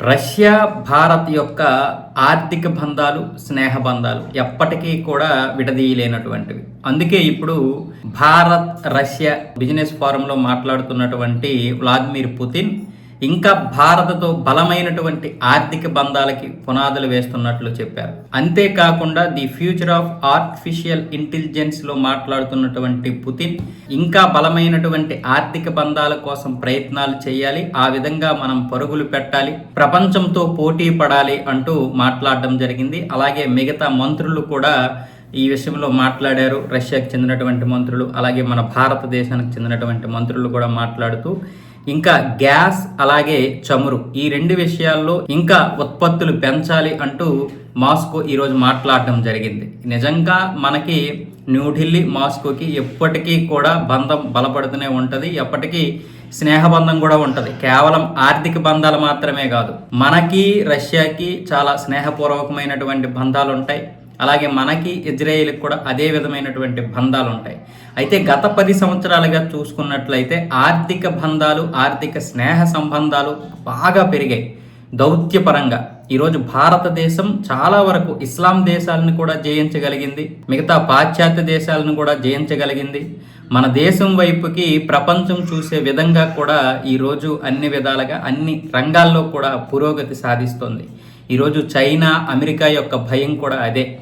Russia Bharat యొక్క ఆర్థిక బంధాలు స్నేహ బంధాలు ఎప్పటికీ కూడా విడదీయలేనటువంటివి. అందుకే ఇప్పుడు భారత్ రష్యా బిజినెస్ ఫారంలో మాట్లాడుతున్నటువంటి వ్లాదిమిర్ పుతిన్ ఇంకా భారత్తో బలమైనటువంటి ఆర్థిక బంధాలకి పునాదులు వేస్తున్నట్లు చెప్పారు. అంతేకాకుండా ది ఫ్యూచర్ ఆఫ్ ఆర్టిఫిషియల్ ఇంటెలిజెన్స్లో మాట్లాడుతున్నటువంటి పుతిన్ ఇంకా బలమైనటువంటి ఆర్థిక బంధాల కోసం ప్రయత్నాలు చేయాలి. ఆ విధంగా మనం పరుగులు పెట్టాలి. ప్రపంచంతో పోటీ పడాలి అంటూ మాట్లాడడం జరిగింది. అలాగే మిగతా మంత్రులు కూడా ఈ విషయంలో మాట్లాడారు. రష్యాకు చెందినటువంటి మంత్రులు అలాగే మన భారతదేశానికి చెందినటువంటి మంత్రులు కూడా మాట్లాడుతూ ఇంకా గ్యాస్ అలాగే చమురు ఈ రెండు విషయాల్లో ఇంకా ఉత్పత్తులు పెంచాలి అంటూ మాస్కో ఈరోజు మాట్లాడడం జరిగింది. నిజంగా మనకి న్యూఢిల్లీ మాస్కోకి ఎప్పటికీ కూడా బంధం బలపడుతూనే ఉంటుంది ఎప్పటికీ స్నేహబంధం కూడా ఉంటుంది. కేవలం ఆర్థిక బంధాలు మాత్రమే కాదు మనకి రష్యాకి చాలా స్నేహపూర్వకమైనటువంటి బంధాలు ఉంటాయి అలాగే మనకి ఇజ్రాయిల్కి కూడా అదే విధమైనటువంటి బంధాలు ఉంటాయి అయితే గత పది సంవత్సరాలుగా చూసుకున్నట్లయితే ఆర్థిక బంధాలు ఆర్థిక స్నేహ సంబంధాలు బాగా పెరిగాయి. దౌత్యపరంగా. ఈరోజు భారతదేశం చాలా వరకు ఇస్లాం దేశాలను కూడా జయించగలిగింది. మిగతా పాశ్చాత్య దేశాలను కూడా జయించగలిగింది. మన దేశం వైపుకి ప్రపంచం చూసే విధంగా కూడా ఈరోజు అన్ని విధాలుగా అన్ని రంగాల్లో కూడా పురోగతి సాధిస్తుంది. ఈరోజు చైనా అమెరికా యొక్క భయం కూడా అదే.